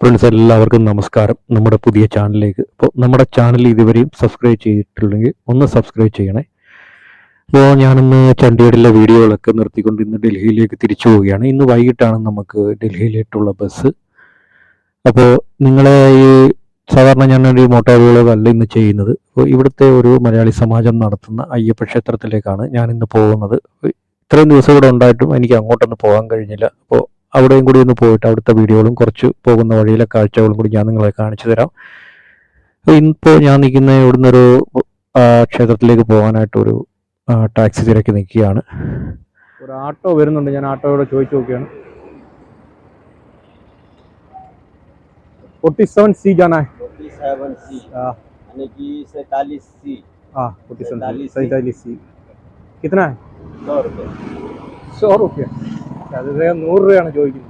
Friends എല്ലാവർക്കും നമസ്കാരം. നമ്മുടെ പുതിയ ചാനലിലേക്ക്. അപ്പോൾ നമ്മുടെ ചാനൽ ഇതുവരെയും സബ്സ്ക്രൈബ് ചെയ്തിട്ടില്ലെങ്കിൽ ഒന്ന് സബ്സ്ക്രൈബ് ചെയ്യണേ. അപ്പോൾ ഞാനിന്ന് ചണ്ഡീഗഡിലെ വീഡിയോകളൊക്കെ നിർത്തിക്കൊണ്ട് ഇന്ന് ഡൽഹിയിലേക്ക് തിരിച്ചു പോവുകയാണ്. ഇന്ന് വൈകിട്ടാണ് നമുക്ക് ഡൽഹിയിലേക്കുള്ള ബസ് അപ്പോൾ നിങ്ങളെ ഈ സാധാരണ ഞാനൊരു മോട്ടോറുകളല്ല ഇന്ന് ചെയ്യുന്നത്. അപ്പോൾ ഇവിടുത്തെ ഒരു മലയാളി സമാജം നടത്തുന്ന അയ്യപ്പ ക്ഷേത്രത്തിലേക്കാണ് ഞാൻ ഇന്ന് പോകുന്നത്. ഇത്രയും ദിവസം ഇവിടെ ഉണ്ടായിട്ടും എനിക്ക് അങ്ങോട്ടൊന്നും പോകാൻ കഴിഞ്ഞില്ല. അപ്പോൾ അവിടെയും കൂടി ഒന്ന് പോയിട്ട് അവിടുത്തെ വീഡിയോകളും കുറച്ച് പോകുന്ന വഴിയിലെ കാഴ്ചകളും കൂടി ഞാൻ നിങ്ങളെ കാണിച്ചു തരാം ഇപ്പോൾ ഞാൻ നിൽക്കുന്ന ഇവിടുന്ന് ഒരു ആ, ക്ഷേത്രത്തിലേക്ക് പോകാനായിട്ട് ഒരു ആ, ടാക്സി തിരക്കി നിൽക്കുകയാണ് ഒരു ആട്ടോ വരുന്നുണ്ട് ഞാൻ ആട്ടോയോട് ചോദിച്ചു നോക്കിയാണ് फोर्टी सेवन सी जाना है फोर्टी सेवन सी हाँ यानी कि सैतालीस सी हाँ फोर्टी सेवन सैंतालीस C. सैतालीस सी कितना है सौ रुपये सौ रुपये അത് നൂറ് രൂപയാണ് ചോദിക്കുന്നത്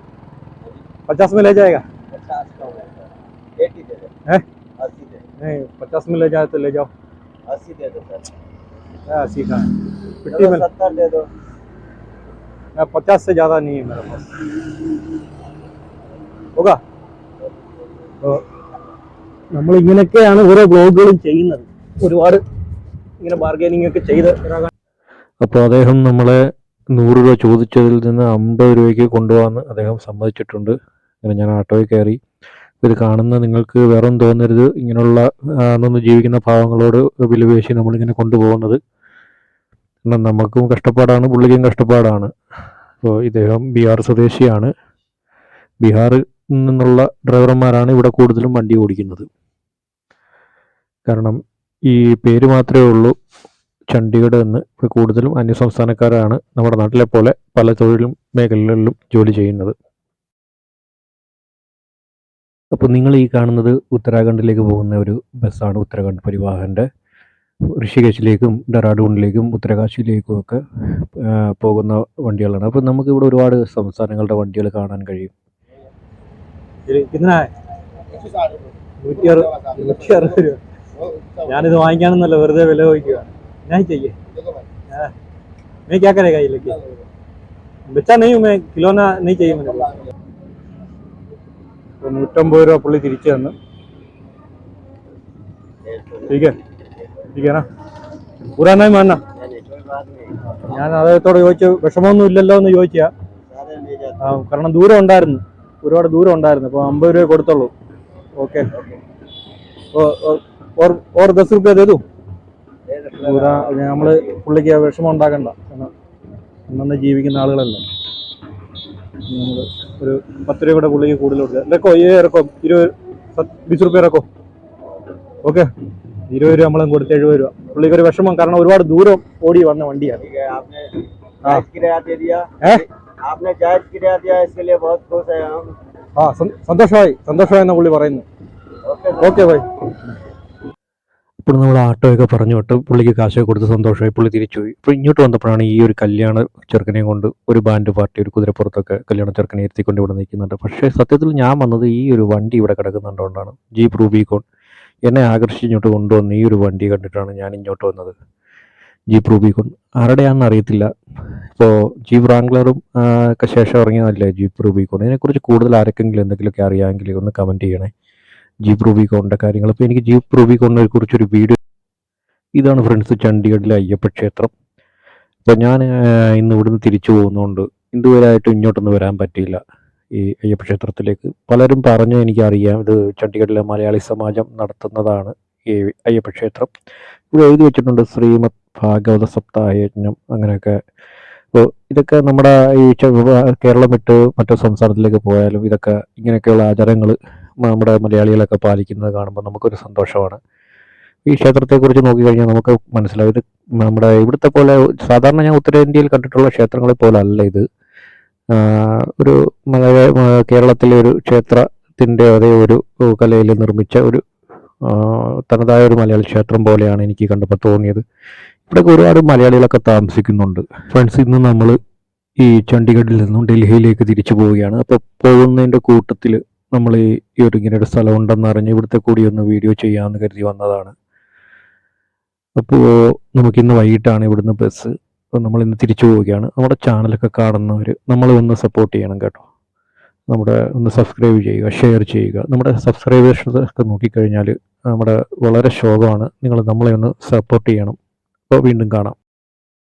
पचास में ले जाएगा पचास का होगा एटी दे दो हैं? अस्सी दे दो नहीं पचास में ले जाए तो ले जाओ अस्सी दे दो सर क्या अस्सी का है फिफ्टी चलो में सत्तर दे दो मैं पचास से ज़्यादा नहीं है मेरे पास होगा നമ്മൾ ഇങ്ങനെയൊക്കെയാണ് ഓരോ ബ്ലോഗുകളും ചെയ്യുന്നത് ഒരുപാട് ഇങ്ങനെ ബാർഗൈനിങ് ഒക്കെ ചെയ്ത് ഒരാൾ അപ്പോൾ അദ്ദേഹം നമ്മളെ നൂറ് രൂപ ചോദിച്ചതിൽ നിന്ന് അമ്പത് രൂപയ്ക്ക് കൊണ്ടുപോകാമെന്ന് അദ്ദേഹം സമ്മതിച്ചിട്ടുണ്ട്. അങ്ങനെ ഞാൻ ഓട്ടോയിൽ കയറി. ഇത് കാണുന്ന നിങ്ങൾക്ക് വേറെ തോന്നരുത്. ഇങ്ങനെയുള്ള അന്നന്ന് ജീവിക്കുന്ന ഭാവങ്ങളോട് വിലപേശി നമ്മളിങ്ങനെ കൊണ്ടുപോകുന്നത്. കാരണം നമുക്കും കഷ്ടപ്പാടാണ് പുള്ളിക്കും കഷ്ടപ്പാടാണ്. അപ്പോൾ ഇദ്ദേഹം ബീഹാർ സ്വദേശിയാണ്. ബീഹാറിൽ നിന്നുള്ള ഡ്രൈവർമാരാണ് ഇവിടെ കൂടുതലും വണ്ടി ഓടിക്കുന്നത്. കാരണം ഈ പേര് മാത്രമേ ഉള്ളൂ. ചണ്ഡീഗഡ് എന്ന് കൂടുതലും അന്യസംസ്ഥാനക്കാരാണ് നമ്മുടെ നാട്ടിലെ പോലെ പല തൊഴിലും മേഖലകളിലും ജോലി ചെയ്യുന്നത്. അപ്പോൾ നിങ്ങൾ ഈ കാണുന്നത് ഉത്തരാഖണ്ഡിലേക്ക് പോകുന്ന ഒരു ബസ്സാണ് ഉത്തരാഖണ്ഡ് പരിവാഹന്റെ. ഋഷികേശിലേക്കും ഡെറാഡൂണിലേക്കും ഉത്തരകാശിയിലേക്കും ഒക്കെ പോകുന്ന വണ്ടികളാണ്. അപ്പോൾ നമുക്ക് ഇവിടെ ഒരുപാട് സംസ്ഥാനങ്ങളുടെ വണ്ടികൾ കാണാൻ കഴിയും. ഞാനിത് വാങ്ങിക്കാണെന്നല്ല വെറുതെ വില വഹിക്കുകയാണ് ഞാൻ ചെയ്യേ मैं क्या करेगा ये लेके बच्चा नहीं हूँ मैं खिलौना नहीं चाहिए मुझे तो നൂറ്റമ്പത് രൂപ പുള്ളി തിരിച്ചു തന്നു ठीक है ठीक है ना पूरा नहीं मानना यानी कोई बात नहीं ഞാൻ അദ്ദേഹത്തോട് ചോദിച്ചു വിഷമമൊന്നും ഇല്ലല്ലോ എന്ന് ചോദിച്ചാ सारे ले जाते ആ, കാരണം ദൂരം ഉണ്ടായിരുന്നു ഒരുപാട് ദൂരം ഉണ്ടായിരുന്നു അപ്പോൾ അമ്പത് രൂപ കൊടുത്തുള്ളൂ ഓക്കെ ഓർ ദസ് റുപ്യ തരൂ നമ്മൾ പുള്ളിക്ക് വിഷമം ഉണ്ടാക്കണ്ട. കാരണം അന്നന്ന് ജീവിക്കുന്ന ആളുകളല്ലേ. നമ്മൾ ഒരു പത്ത് രൂപ കൂടെ പുള്ളിക്ക് കൂടുതൽ കൊടുക്കുക ഇതൊക്കെ ഇറക്കോ ഇരുപത് ഇരുപത് റുപ്യ ഇറക്കോ? ഓക്കെ. ഇരുപത് രൂപ നമ്മളും കൊടുത്ത് എഴുപത് രൂപ. പുള്ളിക്ക് ഒരു വിഷമം കാരണം ഒരുപാട് ദൂരം ഓടി വന്ന വണ്ടിയാണ്. സന്തോഷമായി. സന്തോഷമായി എന്ന പുള്ളി പറയുന്നു ഓക്കെ ബൈ. ഇപ്പോൾ നമ്മൾ ആട്ടോയൊക്കെ പറഞ്ഞു വിട്ട് പുള്ളിക്ക് കാശൊക്കെ കൊടുത്ത് സന്തോഷമായി പുള്ളി തിരിച്ചുപോയി. ഇപ്പോൾ ഇങ്ങോട്ട് വന്നപ്പോഴാണ് ഈ ഒരു കല്യാണ ചെറുക്കനെയും കൊണ്ട് ഒരു ബാൻഡ് പാർട്ടി ഒരു കുതിരപ്പുറത്തൊക്കെ കല്യാണ ചെറുക്കനെ ഇരുത്തിക്കൊണ്ട് ഇവിടെ നിൽക്കുന്നുണ്ട്. പക്ഷേ സത്യത്തിൽ ഞാൻ വന്നത് ഈ ഒരു വണ്ടി ഇവിടെ കിടക്കുന്നുണ്ടോണ്ടാണ് ജീപ്പ് റൂബിക്കോൺ എന്നെ ആകർഷിച്ച് ഇങ്ങോട്ട് കൊണ്ടുവന്ന് ഈ ഒരു വണ്ടി കണ്ടിട്ടാണ് ഞാൻ ഇങ്ങോട്ട് വന്നത്. ജീപ്പ് റൂബിക്കോൺ ആരുടെയാണെന്ന് അറിയത്തില്ല. ഇപ്പോൾ ജീപ്പ് റാംഗ്ലറും ഒക്കെ ശേഷം ഇറങ്ങിയതല്ലേ ജീപ്പ് റൂബിക്കോൺ ഇതിനെക്കുറിച്ച് കൂടുതൽ ആർക്കെങ്കിലും എന്തെങ്കിലുമൊക്കെ അറിയാമെങ്കിൽ ഒന്ന് കമന്റ് ചെയ്യണേ. ജീപ്പ് റൂബിക്കോണിന്റെ കാര്യങ്ങൾ. അപ്പോൾ എനിക്ക് ജീപ്പ് റൂബിക്കോണിനെ കുറിച്ചൊരു വീഡിയോ ഇതാണ് ഫ്രണ്ട്സ് ചണ്ഡീഗഡിലെ അയ്യപ്പ ക്ഷേത്രം. അപ്പോൾ ഞാൻ ഇന്ന് ഇവിടുന്ന് തിരിച്ചു പോകുന്നതുകൊണ്ട് ഇതുവരെയായിട്ടും ഇങ്ങോട്ടൊന്നും വരാൻ പറ്റിയില്ല ഈ അയ്യപ്പ ക്ഷേത്രത്തിലേക്ക്. പലരും പറഞ്ഞു എനിക്കറിയാം ഇത് ചണ്ഡീഗഡിലെ മലയാളി സമാജം നടത്തുന്നതാണ് ഈ അയ്യപ്പ ക്ഷേത്രം. ഇവിടെ എഴുതി വെച്ചിട്ടുണ്ട് ശ്രീമദ് ഭാഗവത സപ്താഹയജ്ഞം അങ്ങനെയൊക്കെ. അപ്പോൾ ഇതൊക്കെ നമ്മുടെ ഈ കേരളം വിട്ട് മറ്റു സംസ്ഥാനത്തിലേക്ക് പോയാലും ഇതൊക്കെ ഇങ്ങനെയൊക്കെയുള്ള ആചാരങ്ങൾ നമ്മുടെ മലയാളികളൊക്കെ പാലിക്കുന്നത് കാണുമ്പോൾ നമുക്കൊരു സന്തോഷമാണ്. ഈ ക്ഷേത്രത്തെക്കുറിച്ച് നോക്കിക്കഴിഞ്ഞാൽ നമുക്ക് മനസ്സിലാവും. ഇത് നമ്മുടെ ഇവിടുത്തെ പോലെ സാധാരണ ഞാൻ ഉത്തരേന്ത്യയിൽ കണ്ടിട്ടുള്ള ക്ഷേത്രങ്ങളെ പോലെ അല്ല ഇത് ഒരു മലയ കേരളത്തിലെ ഒരു ക്ഷേത്രത്തിന്റെ അതേ ഒരു കലയിൽ നിർമ്മിച്ച ഒരു തനതായ ഒരു മലയാളി ക്ഷേത്രം പോലെയാണ് എനിക്ക് കണ്ടപ്പോൾ തോന്നിയത്. ഇവിടെ ഒരുപാട് മലയാളികളൊക്കെ താമസിക്കുന്നുണ്ട്. ഫ്രണ്ട്സ് ഇന്ന് നമ്മൾ ഈ ചണ്ഡീഗഡിൽ നിന്നും ഡൽഹിയിലേക്ക് തിരിച്ചു പോവുകയാണ്. അപ്പോൾ പോകുന്നതിന്റെ കൂട്ടത്തിൽ നമ്മൾ ഈ ഒരു ഇങ്ങനെ ഒരു സ്ഥലം ഉണ്ടെന്ന് അറിഞ്ഞ് ഇവിടുത്തെ കൂടി ഒന്ന് വീഡിയോ ചെയ്യാമെന്ന് കരുതി വന്നതാണ്. അപ്പോൾ നമുക്കിന്ന് വൈകിട്ടാണ് ഇവിടുന്ന് ബസ് അപ്പോൾ നമ്മൾ ഇന്ന് തിരിച്ചു പോവുകയാണ്. നമ്മുടെ ചാനലൊക്കെ കാണുന്നവർ നമ്മളെ ഒന്ന് സപ്പോർട്ട് ചെയ്യണം കേട്ടോ. നമ്മുടെ ഒന്ന് സബ്സ്ക്രൈബ് ചെയ്യുക ഷെയർ ചെയ്യുക. നമ്മുടെ സബ്സ്ക്രൈബേഴ്സ് ഒക്കെ നോക്കിക്കഴിഞ്ഞാൽ നമ്മുടെ വളരെ ശോകമാണ്. നിങ്ങൾ നമ്മളെ ഒന്ന് സപ്പോർട്ട് ചെയ്യണം. അപ്പോൾ വീണ്ടും കാണാം.